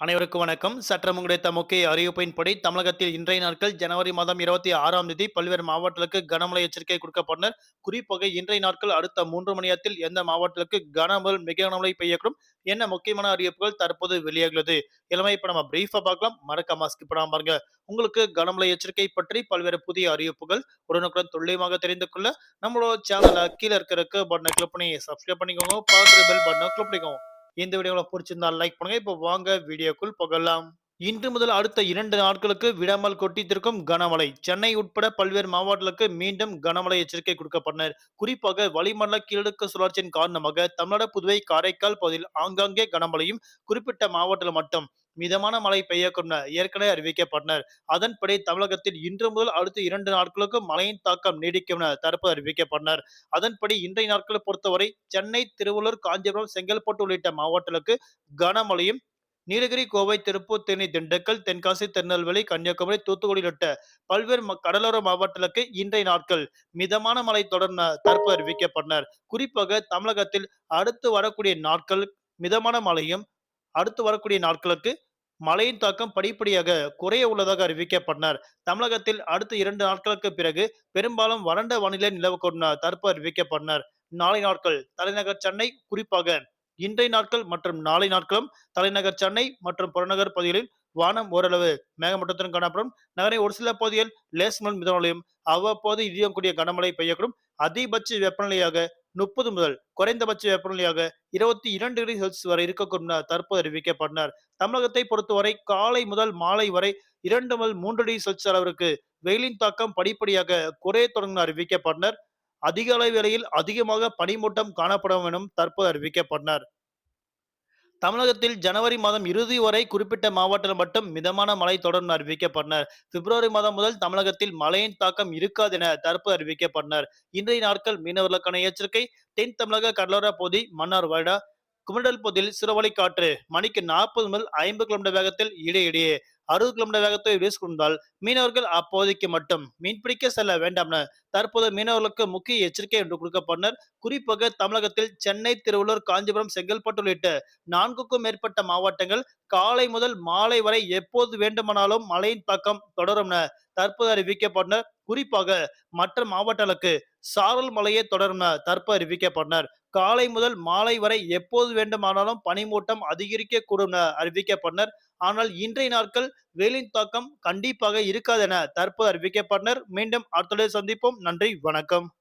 அனைவருக்கும் வணக்கம். சற்றம் கிடைத்த முக்கிய அறிவிப்பின்படி தமிழகத்தில் இன்றைய நாட்கள் ஜனவரி மாதம் இருபத்தி ஆறாம் தேதி பல்வேறு மாவட்டங்களுக்கு கனமழை எச்சரிக்கை கொடுக்கப்பட்டனர். குறிப்பாக இன்றைய நாட்கள் அடுத்த மூன்று மணி நேரத்தில் எந்த மாவட்டங்களுக்கு கனமழை மிக கனமழை பெய்யக்கூடும்? என்ன முக்கியமான அறிவிப்புகள் தற்போது வெளியாகிறது? இளமை இப்ப நம்ம பிரீஃபா பார்க்கலாம். மறக்காம ஸ்கிப் பண்ணாம பாருங்க. உங்களுக்கு கனமழை எச்சரிக்கை பற்றி பல்வேறு புதிய அறிவிப்புகள் உடனுக்குடன் துல்லியமாக தெரிந்து கொள்ள நம்மளோட சேனலை கீழே இருக்கிற பட்டனை கிளிக் பண்ணி சப்ஸ்கிரைப் பண்ணிக்கோங்க. பக்கத்துல பெல் பட்டனை கிளிக் பண்ணிக்கோங்க. இந்த வீடியோவில் பிடிச்சிருந்தா லைக் பண்ணுங்க. இப்போ வாங்க வீடியோக்குள் போகலாம். இன்று முதல் அடுத்த இரண்டு நாட்களுக்கு விடாமல் கொட்டித்திருக்கும் கனமழை. சென்னை உட்பட பல்வேறு மாவட்டங்களுக்கு மீண்டும் கனமழை எச்சரிக்கை கொடுக்கப்பட்டனர். குறிப்பாக வளிமண்டல கீழடுக்கு சுழற்சியின் காரணமாக தமிழ்நாடு புதுவை காரைக்கால் பகுதியில் ஆங்காங்கே கனமழையும் குறிப்பிட்ட மாவட்டத்தில் மட்டும் மிதமான மழை பெய்யக்கூடும் ஏற்கனவே அறிவிக்கப்பட்டனர். அதன்படி தமிழகத்தில் இன்று முதல் அடுத்த இரண்டு நாட்களுக்கு மழையின் தாக்கம் நீடிக்கும் என தரப்பு அறிவிக்கப்பட்டனர். அதன்படி இன்றைய நாட்களை பொறுத்தவரை சென்னை திருவள்ளூர் காஞ்சிபுரம் செங்கல்பட்டு உள்ளிட்ட மாவட்டங்களுக்கு கனமழையும் நீலகிரி கோவை திருப்பூர் தேனி திண்டுக்கல் தென்காசி திருநெல்வேலி கன்னியாகுமரி தூத்துக்குடி உள்ளிட்ட பல்வேறு கடலோர மாவட்டங்களுக்கு இன்றைய நாட்கள் மிதமான மழை தொடர்ந்த தற்போது அறிவிக்கப்பட்டனர். குறிப்பாக தமிழகத்தில் அடுத்து வரக்கூடிய நாட்கள் மிதமான மழையும் அடுத்து வரக்கூடிய நாட்களுக்கு மழையின் தாக்கம் படிப்படியாக குறைய உள்ளதாக அறிவிக்கப்பட்டனர். தமிழகத்தில் அடுத்த இரண்டு நாட்களுக்கு பிறகு பெரும்பாலும் வறண்ட வானிலை நிலவு கொண்ட தற்போது அறிவிக்கப்பட்டனர். நாளை நாட்கள் தலைநகர் சென்னை குறிப்பாக இன்றைய நாட்கள் மற்றும் நாளை நாட்களும் தலைநகர் சென்னை மற்றும் புறநகர் பகுதிகளில் வானம் ஓரளவு மேகமூட்டத்துடன் காணப்படும். நகரின் ஒரு சில பகுதியில் லேஸ் முதல் மிதமலையும் அவ்வப்போது இடியும் கூடிய கனமழை பெய்யக்கூடும். அதிகபட்ச வெப்பநிலையாக முப்பது முதல் குறைந்தபட்ச வெப்பநிலையாக இருபத்தி இரண்டு டிகிரி செல்சியஸ் வரை இருக்கக்கூடும் என தற்போது அறிவிக்கப்பட்டனர். தமிழகத்தை பொறுத்தவரை காலை முதல் மாலை வரை இரண்டு முதல் மூன்று டிகிரி செல்சியஸ் அளவிற்கு வெயிலின் தாக்கம் படிப்படியாக குறைய தொடங்கும் அறிவிக்கப்பட்டனர். அதிக அளவு அதிகமாக பனிமூட்டம் காணப்படும் எனும் தற்போது அறிவிக்கப்பட்டனர். தமிழகத்தில் ஜனவரி மாதம் இறுதி வரை குறிப்பிட்ட மாவட்டத்தில் மட்டும் மிதமான மழை தொடரும் அறிவிக்கப்பட்டனர். பிப்ரவரி மாதம் முதல் தமிழகத்தில் மழையின் தாக்கம் இருக்காது என தற்போது அறிவிக்கப்பட்டனர். இன்றைய நாட்கள் மீனவர்களுக்கான எச்சரிக்கை தென் தமிழக கடலோர பகுதி மன்னார் வைடா குமண்டல் பகுதியில் சிறுவலை காற்று மணிக்கு நாற்பது முதல் ஐம்பது கிலோமீட்டர் வேகத்தில் இடையிடையே அறுபது கிலோமீட்டர் வேகத்தை வீசிக்கொண்டால் மீனவர்கள் அப்போதைக்கு மட்டும் மீன்பிடிக்க செல்ல வேண்டாம் என தற்போது மீனவர்களுக்கு முக்கிய எச்சரிக்கை என்று கொடுக்கப்பட்டனர். குறிப்பாக தமிழகத்தில் சென்னை திருவள்ளூர் காஞ்சிபுரம் செங்கல்பட்டு உள்ளிட்ட நான்குக்கும் மேற்பட்ட மாவட்டங்கள் காலை முதல் மாலை வரை எப்போது வேண்டுமானாலும் மழையின் பக்கம் தொடரும் என தற்போது அறிவிக்கப்பட்டனர். குறிப்பாக மற்ற மாவட்டங்களுக்கு சாரல் மலையே தொடரும் தற்போது அறிவிக்கப்பட்டனர். காலை முதல் மாலை வரை எப்போது வேண்டுமானாலும் பனிமூட்டம் அதிகரிக்கக்கூடும் என அறிவிக்கப்பட்டனர். ஆனால் இன்றைய நாட்கள் வெயிலின் தாக்கம் கண்டிப்பாக இருக்காது என தற்போது அறிவிக்கப்பட்டனர். மீண்டும் அடுத்த சந்திப்போம். நன்றி. வணக்கம்.